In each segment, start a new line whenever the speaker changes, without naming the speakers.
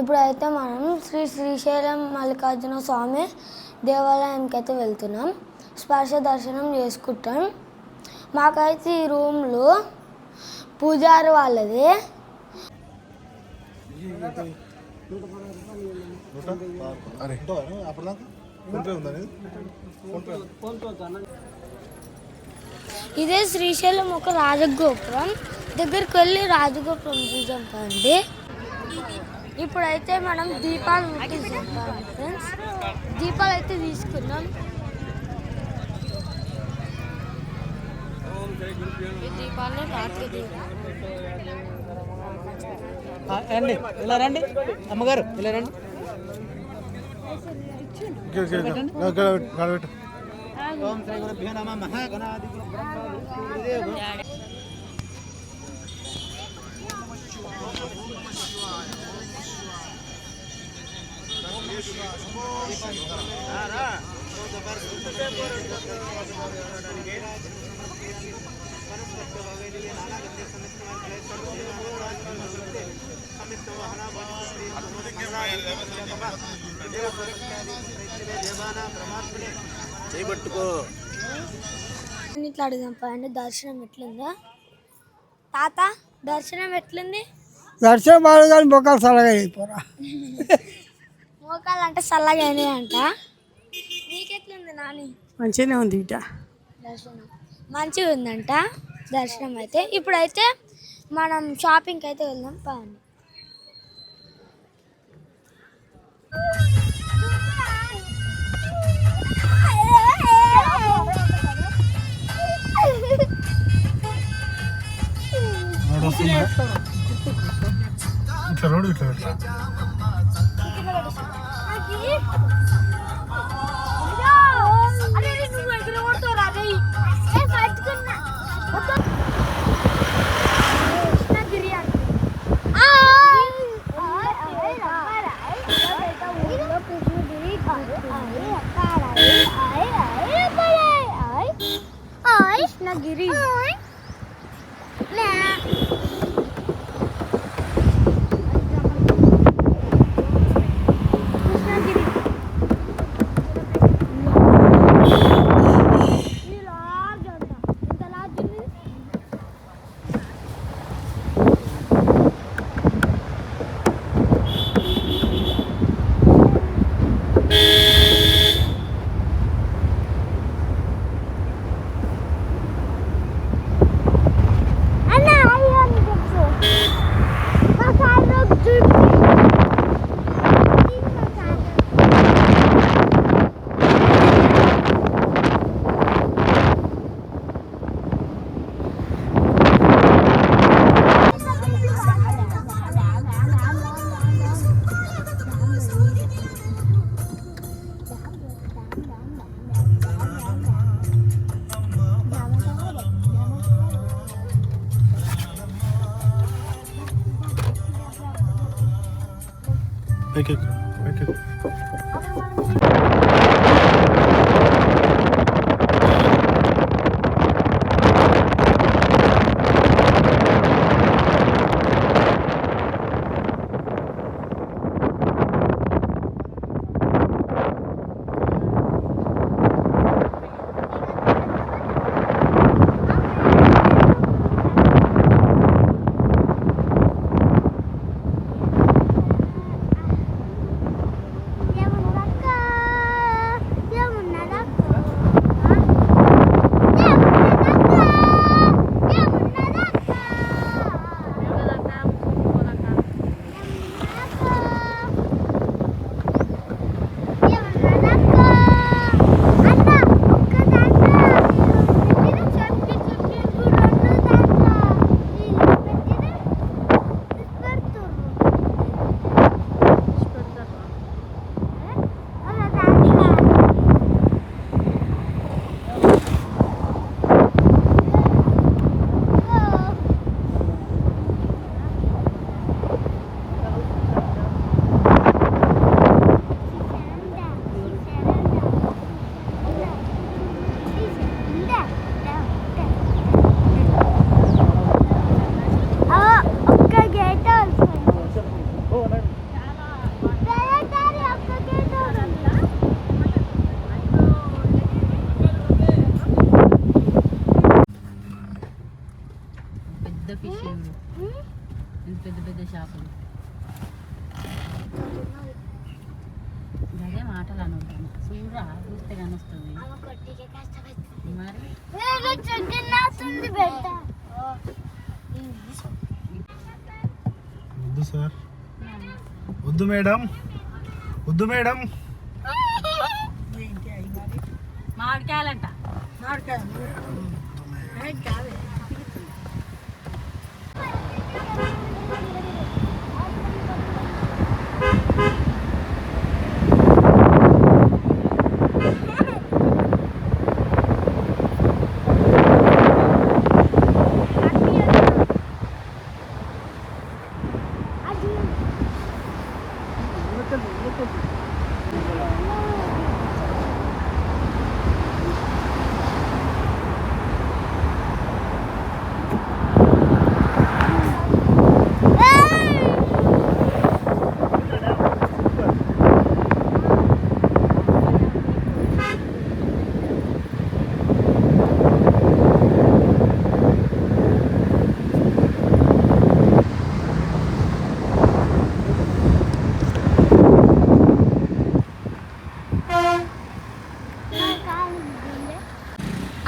ఇప్పుడైతే మనం శ్రీ శ్రీశైలం మల్లికార్జున స్వామి దేవాలయానికి అయితే వెళ్తున్నాం. స్పర్శ దర్శనం చేసుకుంటాం. మాకైతే ఈ రూమ్లో పూజారి వాళ్ళది. ఇదే శ్రీశైలం ఒక రాజగోపురం. దగ్గరికి వెళ్ళి రాజగోపురం చూసాం కదండి ఇప్పుడైతే మనం దీపాలు ముట్టించాం ఫ్రెండ్స్ దీపాలు అయితే తీసుకున్నాం దీపాలు
రండి ఇలా రండి. అమ్మగారు ఇలా రండి. ఓం శ్రీ గురుభ్యో నమ. మహాగణాది
అడుగుదాం పదండి దర్శనం ఎట్లుందా. తాత దర్శనం ఎట్లుంది?
దర్శనం బాగా కానీ బొక్కలు చల్లగా అయిపోరా
మోకాలు అంటే చల్లగా అయినాయి అంట. నీకెట్లుంది నాని?
మంచిగానే ఉంది ఇట
దర్శనం. మంచిగా ఉందంట దర్శనం అయితే. ఇప్పుడైతే మనం షాపింగ్కి అయితే వెళ్దాం పదండి
ఇట్లా రోడ్డు వద్దు సార్. వద్దు మేడం. వద్దు మేడం.
మామిడికాయలంట.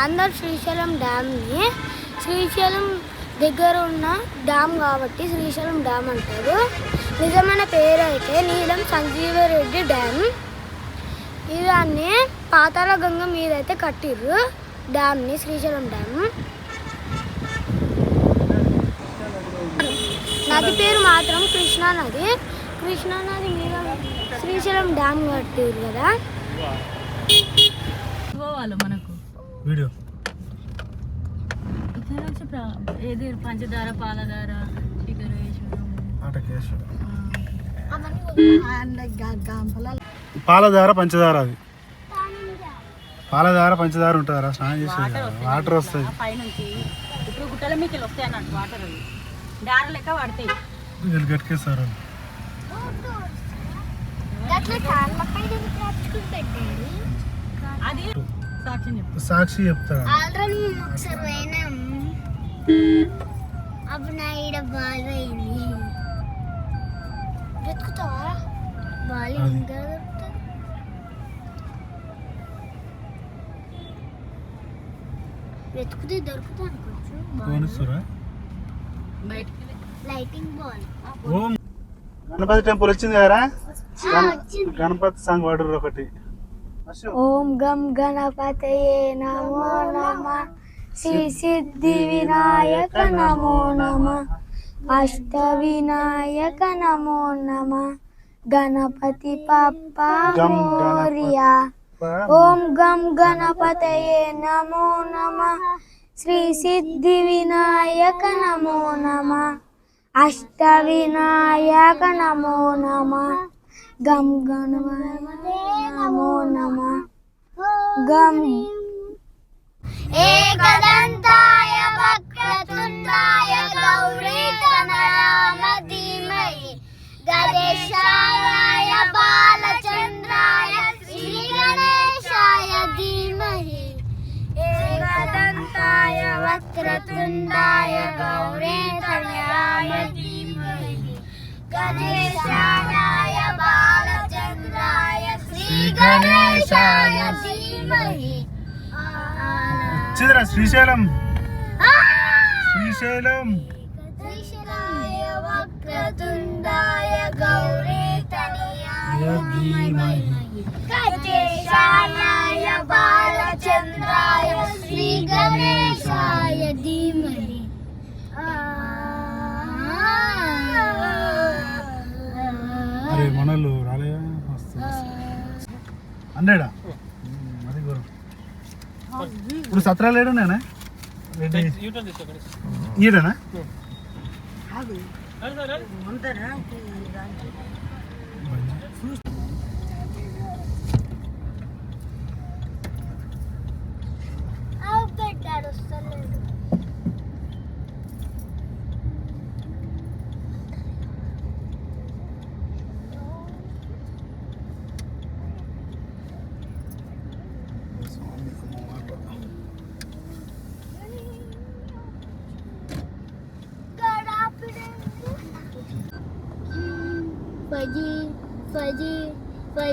అందరు శ్రీశైలం డ్యామ్ని శ్రీశైలం దగ్గర ఉన్న డ్యామ్ కాబట్టి శ్రీశైలం డ్యామ్ అంటారు. నిజమైన పేరు అయితే నీలం సంజీవరెడ్డి డ్యామ్. ఇదాన్ని పాతాల గంగ మీద అయితే కట్టిర్రు డ్యామ్ని శ్రీశైలం డ్యామ్. నది పేరు మాత్రం కృష్ణా నది కృష్ణా నది మీద శ్రీశైలం డ్యామ్ కట్టిర్రు కదా.
మనం
వీడియో.
ఇక్కడ వచ్చి ఏది పంచదార
పాలధార పంచదార అది. పాలధార పంచదార ఉంటుందా స్నానం చేసేది వాటర్ వస్తుంది
ఆ పైనుంచి. ఇప్పుడు గుట్టల మీకు వస్తాయి అన్నట్టు వాటర్ అవి. దార లెక్క పడతాయి.
వీళ్ళు
అది
సాక్షి చెప్తాడు
ఆల్రెడీ మేము ఒకసారి పోయినాం. అప్పుడు నా ఈడ బాల్ పోయింది. వెతుకుతావా బాల్
అది.
ఇంకా దొరుకుతుంది వెతుకుతే అనుకోవచ్చు lighting ball.
Om Ganapati temple వచ్చింది కదరా? గణపతి సాంగ్ వాడరు ఒకటి.
ॐ गं गणपतये नमो नमः श्रीसिद्धिविनायक नमो नमः अष्टविनायक नमो
नमः
गणपति पप्पा मोर्या ॐ गं गणपतये नमो नमः श्रीसिद्धिविनायक नमो नमः अष्टविनायक नमो नमः गम गणवाय नमो नम। गम। एकदंताय वक्रतुंडाय गौरी तनयाम धीमहि गणेशाय बालचन्द्राय श्री गणेशाय धीमहि। एकदन्ताय वक्रतुंडाय गौरी तनयाम धीमहि गणेश గణేశాయ ధీమహి
వచ్చిందిరా శ్రీశైలం శ్రీశైలం
శ్రీశైలాయ వక్రతుండాయ గౌరీ తనయాయ
ధీమహి.
గజేశాయ బాలచంద్రాయ శ్రీ గణేశాయ ధీమహి
అరే మనలు రాలేదా వస్తుంది హండ్రెడా అది గురు ఇప్పుడు సత్రాలు ఏడు నేనా ఈడనా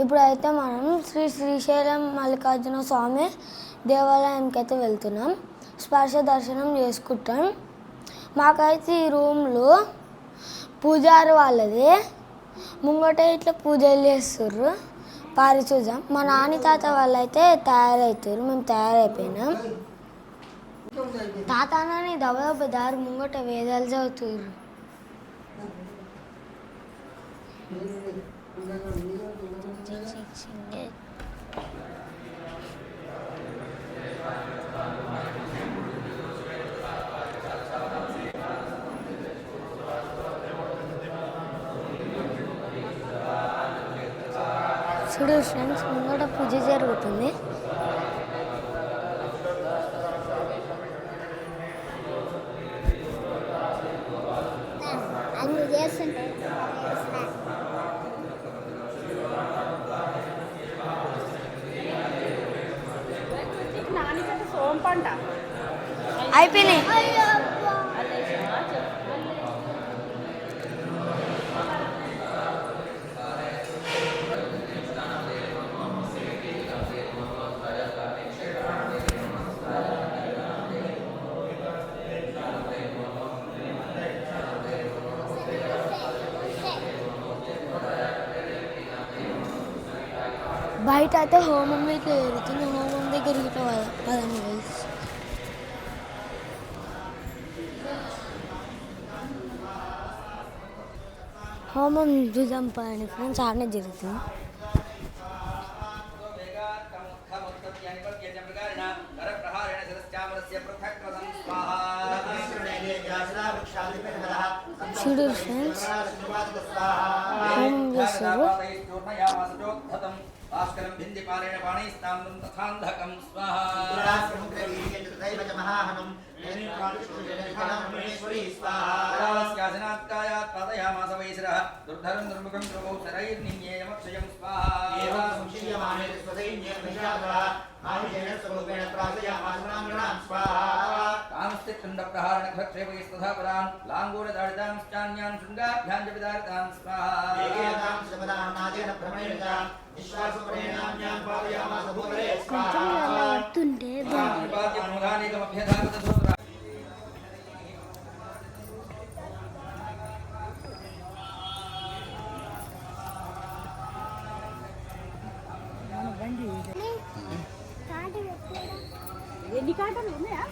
ఇప్పుడైతే మనం శ్రీ శ్రీశైలం మల్లికార్జున స్వామి దేవాలయానికి అయితే వెళ్తున్నాం. స్పర్శ దర్శనం చేసుకుంటాం. మాకైతే ఈ రూమ్లో పూజారి వాళ్ళది. ముంగట ఇట్లా పూజలు చేస్తుర్రు. వారి చూద్దాం మా నాని తాత వాళ్ళు అయితే తయారవుతారు మేము తయారైపోయినాం. తాత నాని దబదబ దారి ముంగట వేదాలు చదువుతుర్రు. చూడు ఫ్రెండ్స్ ముంగట పూజ జరుగుతుంది. చేస్తుంటే అయిపోయినాయి. బయట అయితే హోమం ఇట్లా జరుగుతుంది. హోమం దగ్గర ఇట్లా పద- పదండి guys. హోమం చూద్దాం పదండి ఫ్రెండ్స్ ఆడనే జరుగుతుంది. చూడు ఫ్రెండ్స్. హోమం చేస్తారు.
భాస్కరం భింది పాలేన పాణైస్తాండం తథాంధకం స్వాహా స్వాహాస్యాసనాత్కాయాత్ పాదయామాస వైశ్రः దుర్ధరం దుర్ముఖం ధ్రువౌ శరైర్నిన్యేయమక్షయం స్వాహా కాంస్తిఖండప్రహారణక్షేపైస్తథా పరాన్ లాంగూలదాడితాంశ్చాన్యాన్ శృంగాభ్యాం స్వాహా
కొంచెం అలా పడుతుంటే
ఎన్ని కాటలు ఉన్నాయా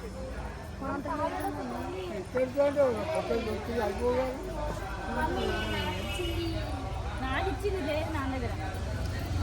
నాది ఇచ్చింది లేదు నాన్న దగ్గర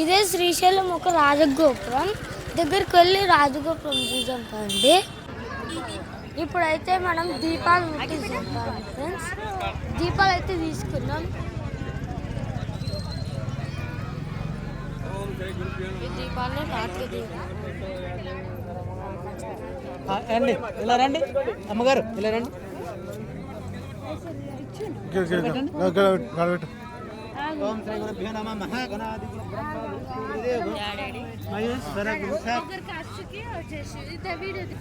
ఇదే శ్రీశైలం ఒక రాజగోపురం. దగ్గరికి వెళ్ళి రాజగోపురం చూసాం కదండి ఇప్పుడైతే మనం దీపాలు ముట్టించాం ఫ్రెండ్స్ దీపాలు అయితే తీసుకున్నాం రాత్రి
రండి. ఇలా రండి. అమ్మగారు ఇలా రండి. ఓం శ్రీ గురుభ్యో నమ మహాగణాది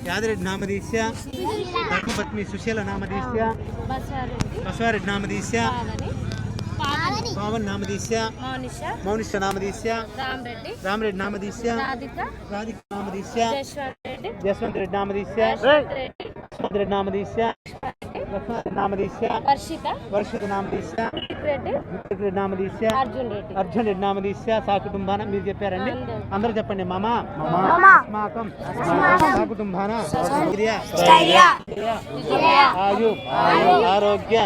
యాదిరెడ్డి నామధీస్య ధర్మపత్ని సుశీల నామధీస్య బసవారెడ్డి నామధీస్య
పావన్ నామదీస్య
మౌనిష
నామదీస్య
రామ్ రెడ్డి
రామరెడ్డి నామదీస్య
రాధిక
నామదీస్య
రెడ్డి
జస్వంత్ రెడ్డి నామదీస్య
రెడ్డి
జస్వంత్ రెడ్డి నామదీస్య నామదీస్య
వర్షిత
వర్షిత నామదీస్య
రెడ్డి.
నామదీస్య
అర్జున్ రెడ్డి.
అర్జున్ రెడ్డి నామదీస్య సాకుటుంబాన మీరు చెప్పారండి. అందరూ. చెప్పండి మామ. అస్మాకం. సాకుటుంబాన ఆయు. ఆరోగ్య.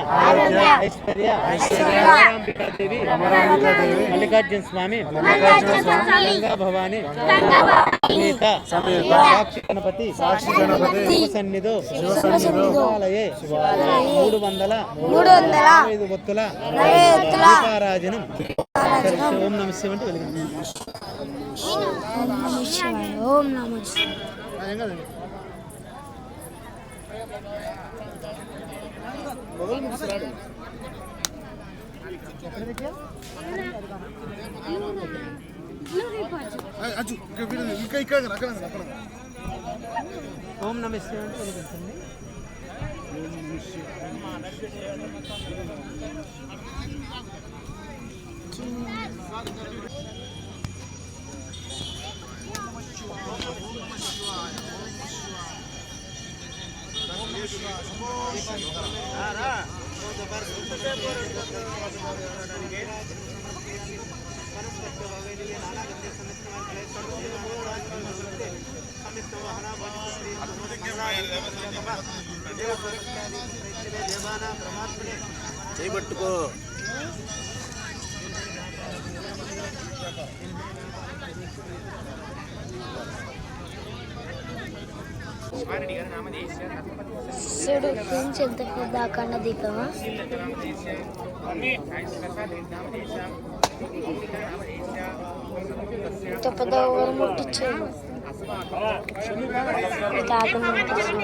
ఐశ్వర్య. అమరాంబికాదేవి మల్లికార్జున స్వామి. గంగా భవాని సమేత సాక్షి గణపతి. శివ సన్నిధో. శివాలయే. మూడు వందల
మూడు వందల
ఐదు
ఎత్తుల
దీపారాజనం ఓం నమ శివ అంటే వెలిగింది
ఓం నమ శివాయ ఓం నమ శివాయ.
అచ్చు ఇంకా వీడు ఇంకా ఇక్కడ అక్కడ చేయబట్టుకో
ఓం నమ
చూడు ఫ్రెండ్స్ ఎంత పెద్ద అఖండ దీపమా? ఇంత పెద్ద ఊరు ముట్టించాడు. తాత ముట్టించాడు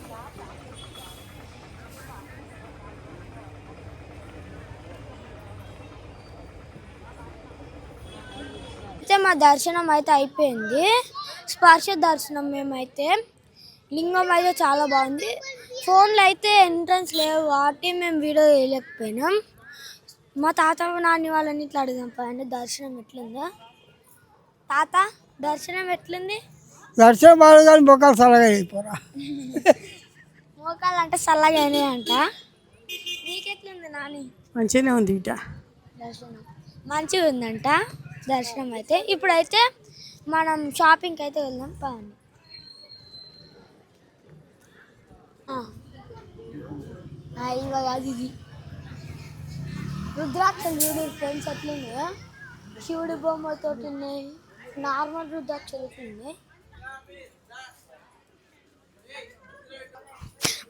మా దర్శనం అయితే అయిపోయింది. స్పర్శ దర్శనం మేమైతే. లింగం అయితే చాలా బాగుంది. ఫోన్లో అయితే ఎంట్రన్స్ లేవు కాబట్టి మేము వీడియో వేయలేకపోయినాం మా తాత నాని వాళ్ళని ఇట్లా అడుగుదాం పదండి దర్శనం ఎట్లుందా? తాత దర్శనం ఎట్లుంది?
దర్శనం బాగా కానీ బొక్కలు చల్లగా అయిపోరా
మోకాలు అంటే చల్లగా అయినాయి అంట. నీకెట్లుంది నాని?
మంచిగానే ఉంది ఇట
దర్శనం. మంచిగా ఉందంట దర్శనం అయితే ఇప్పుడైతే మనం షాపింగ్కి అయితే వెళ్దాం పదండి ఆ. ఇది. రుద్రాక్షలు చూడు ఫ్రెండ్స్ ఎట్లున్నాయో. శివుడి బొమ్మతో ఉన్నాయి. నార్మల్ రుద్రాక్షలు ఉన్నాయి.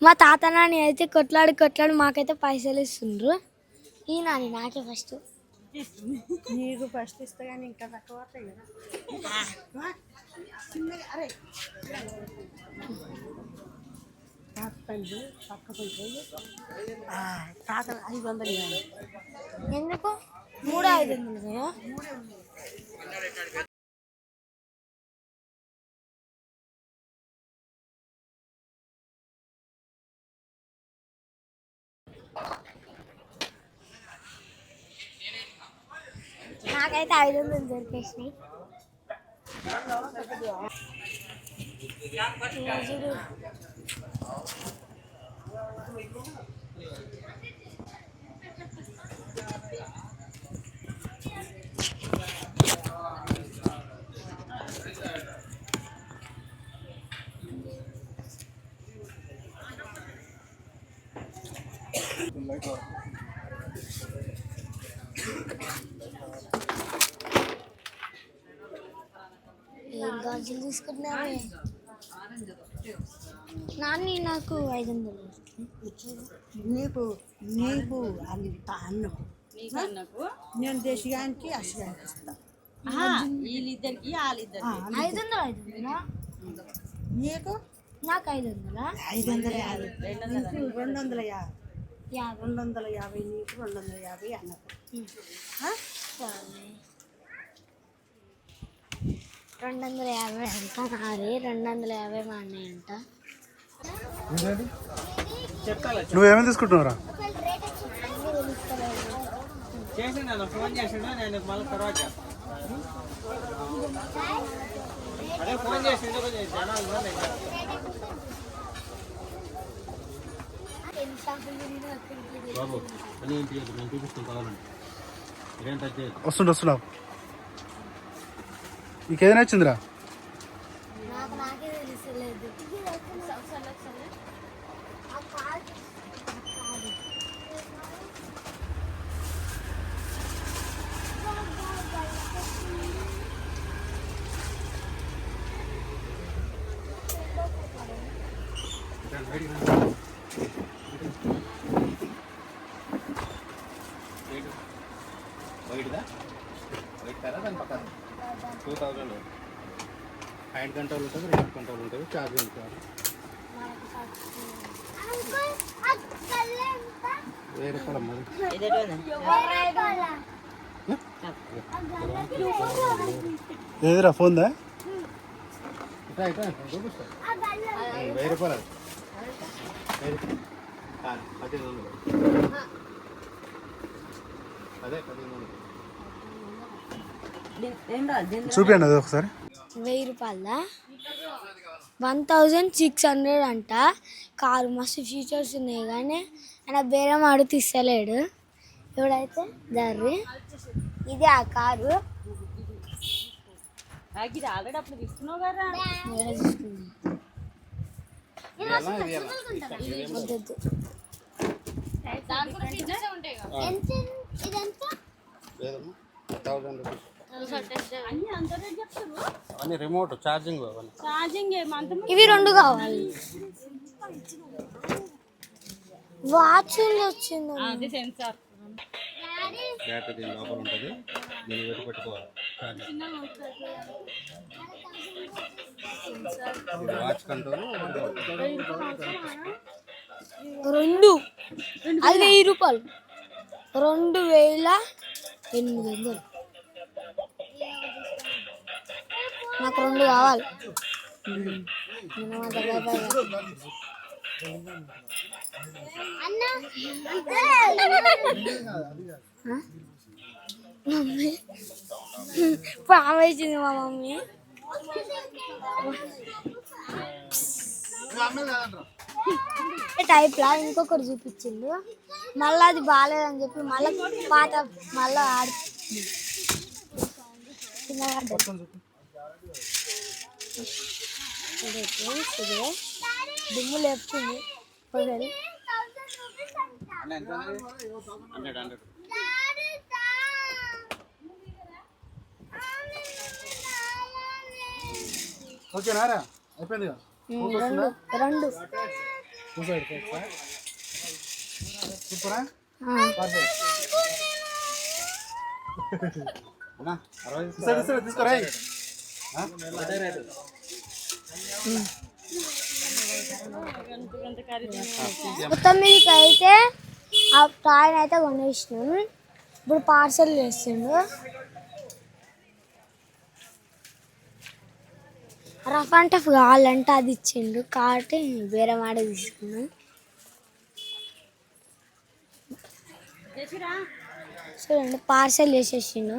మా తాత నాని అయితే కొట్లాడి కొట్లాడి మాకైతే పైసలు ఇస్తుండ్రు. ఈ నాని నాకే ఫస్ట్.
నీకు ఫస్ట్ ఇస్తే కానీ ఇంకా తక్కువ వస్తాయి కదా. అరే. పక్క పోయి తాత ఐదు వందలు
ఎందుకు? మూడు ఐదు వందలు? నాకైతే ఐదు వందలు దొరికేసినాయి చూడు. ఏం గాజులు తీసుకున్నావే? నాన్ని నాకు ఐదు వందలు
నీకు నీకు అంత అన్నం. నేను దేశగానికి అసగానికి
వీళ్ళిద్దరికి వాళ్ళిద్దరికి
ఆ,
ఐదు వందలు ఐదు వందలా
నీకు?
నాకు ఐదు వందలా
ఐదు వందల యాభై నీకు రెండు వందల యాభై. రెండు వందల యాభై నీకు రెండు వందల యాభై అన్నకు.
రెండు వందల యాభై అంట. నాది రెండు వందల యాభై మా అన్నయ్య అంట.
నువ్వేమేమి తీసుకుంటున్నావురా?
చేసి నన్ను ఫోన్ చేసిండు? నేను మళ్ళీ తర్వాత అదే ఫోన్ చేసిండు కొంచెం జనాలు ఉన్నారు ఇక్కడ.
బాబు అని ఏంటి? అది నేను చూపిస్తాను కావాలండి ఇదేం టచ్ చేయదు.
వస్తుండు వస్తున్నావు నీకేదైనా నచ్చిందిరా
నాకు నాకే
హ్యాండ్ కంట్రోల్ ఉంటుంది రిమోట్ కంట్రోల్ ఉంటుంది ఛార్జింగ్ ఉంటుంది. వెయ్యి రూపాయలు అమ్మది
ఏదిరా ఫోన్దా?
ఇట్లా ఇట్లా వెయ్యి రూపాయలు అదే. పదిహేను వందలు.
చూపించండి అది ఒకసారి.
వెయ్యి రూపాయలదా వన్ థౌజండ్ సిక్స్ హండ్రెడ్ అంట. కారు మస్తు ఫీచర్స్ ఉన్నాయి కానీ ఆయన బేరం ఆడితే ఇస్తలేడు ఎవడైతే? దర్రి. ఇది ఆ కారు.
ఇది
రిమోట్ ఛార్జింగ్
ఛార్జింగ్
ఇవి రెండు కావాలి. వాచ్ వచ్చింది.
అది సెన్సార్
బ్యాటరీ దీని లోపల ఉంటుంది. దీన్ని పెట్టి పెట్టుకోవాలి. వాచ్ కంట్రోల్
రెండు. అది వెయ్యి రూపాయలు. రెండు వేల ఎనిమిది వందలు. నాకు రెండు కావాలి? మమ్మీ పాము వేసింది మా మమ్మీ. టైప్ లా ఇంకొకటి చూపించిండు. మళ్ళీ అది బాగాలేదని చెప్పి మళ్ళీ పాత మళ్ళీ ఆడి దుమ్ము లేపుతుంది. పొగలు
హండ్రెడ్
ఓకేనారా అయిపోయింది
రెండు
సూపరా? తీసుకురా
మొత్తం అయితే ఆ టాయ్ని అయితే కొనేసినాం. ఇప్పుడు పార్సల్ చేస్తుండు. రఫ్ అండ్ టఫ్ కావాలంటే అది ఇచ్చిండు. కాబట్టి వేరే మాట తీసుకున్నాం. చూడండి పార్సల్ చేసేసిండు.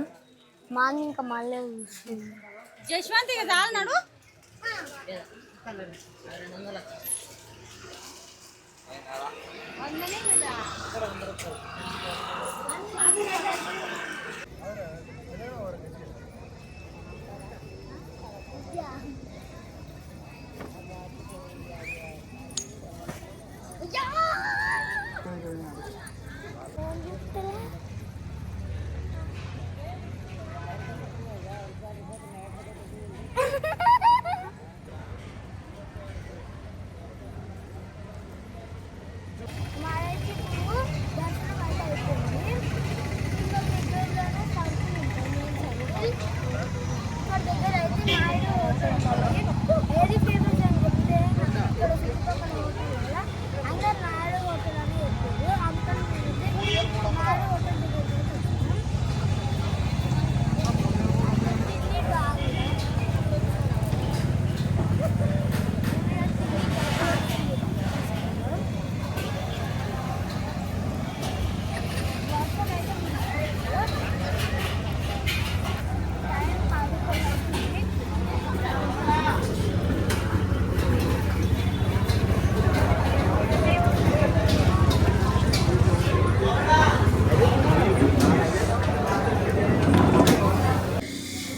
మార్నింగ్ ఇంకా మళ్ళీ చూస్తుంది
జశ్వంత్ ఇక చాలు నడు
మాదైతే ఇప్పుడు దర్శనం అయితే అయిపోయింది ఇంకా దగ్గరలోనే సంథింగ్ ఉంటుంది మెయిన్ సర్కిల్ ఇక్కడ దగ్గర అయితే నాయుడు హోటల్ ఉంటుంది ఏది ఫేమస్ అని చెప్తే నాకు ఇక్కడ చుట్టుపక్కల హోటల్ వల్ల అందరు నాయుడు హోటల్ అని చెప్పారు అంకల్ అయితే నాయుడు హోటల్ దగ్గర చూస్తున్నాం ఢిల్లీ బాగుంది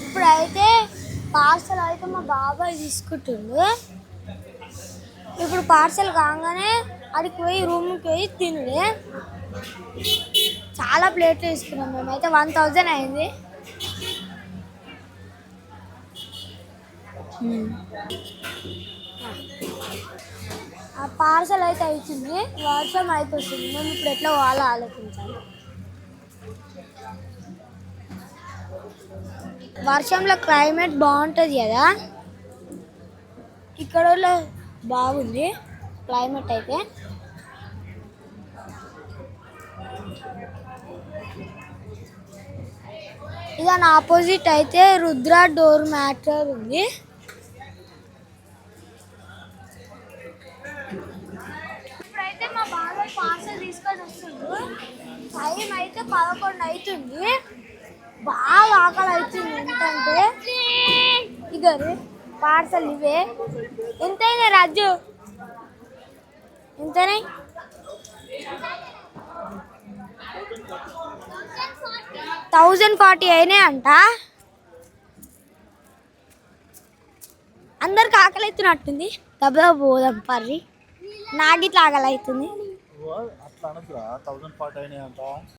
ఇప్పుడైతే పార్సల్ అయితే బాబాయ్ తీసుకుంటుండు. ఇప్పుడు పార్సల్ కాగానే అడికి పోయి రూమ్కి పోయి తినుడే. చాలా ప్లేట్లు తీసుకున్నాం మేమైతే వన్ థౌజండ్ అయింది. ఆ పార్సల్ అయితే అవుతుంది వర్షం అయిపోతుంది. మేము ఇప్పుడు ఎట్లా పోవాలో ఆలోచించాలి. వర్షంలో క్లైమేట్ బాగుంటుంది కదా. ఇక్కడ బాగుంది. క్లైమేట్ అయితే. దాని ఆపోజిట్ అయితే రుద్ర డోర్ మ్యాటర్ ఉంది. ఇప్పుడైతే మా బాబాయ్ పార్సల్ తీసుకొని వస్తుండ్రు టైం అయితే పదకొండు అవుతుంది. బాగా ఆకలి అవుతుంది. ఏంటంటే ఇగరు పార్సల్ ఇవే. ఎంతైనా రాజు. ఎంతనే థౌజండ్ ఫార్టీ అయినాయి అంట. అందరికి ఆకలి అవుతున్నట్టుంది దెబ్బ పోదాం పర్రి. నాకు ఇట్లా ఆకలి అవుతుంది